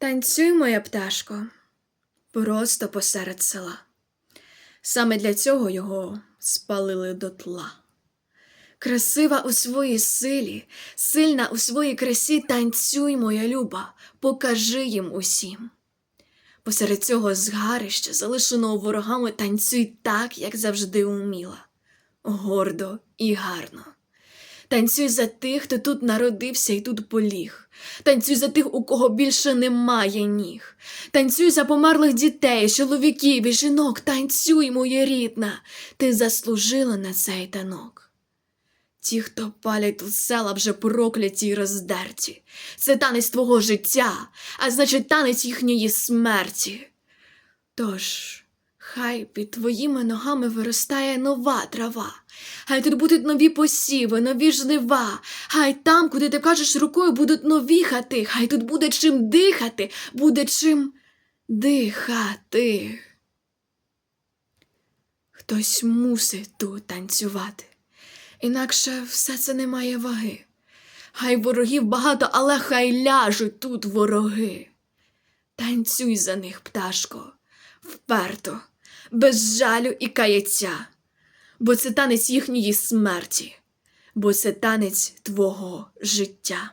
Танцюй, моя пташко, просто посеред села. Саме для цього його спалили дотла. Красива у своїй силі, сильна у своїй красі, танцюй, моя люба, покажи їм усім. Посеред цього згарища, залишеного ворогами, танцюй так, як завжди уміла, гордо і гарно. Танцюй за тих, хто тут народився і тут поліг. Танцюй за тих, у кого більше немає ніг. Танцюй за померлих дітей, чоловіків і жінок. Танцюй, моя рідна, ти заслужила на цей танок. Ті, хто палять тут села, вже прокляті й роздерті. Це танець твого життя, а значить танець їхньої смерті. Тож, хай під твоїми ногами виростає нова трава, хай тут будуть нові посіви, нові жнива, хай там, куди ти кажеш рукою, будуть нові хати, хай тут буде чим дихати, буде чим дихати. Хтось мусить тут танцювати, інакше все це не має ваги. Хай ворогів багато, але хай ляжуть тут вороги. Танцюй за них, пташко, вперто, без жалю і каяття, бо це танець їхньої смерті, бо це танець твого життя.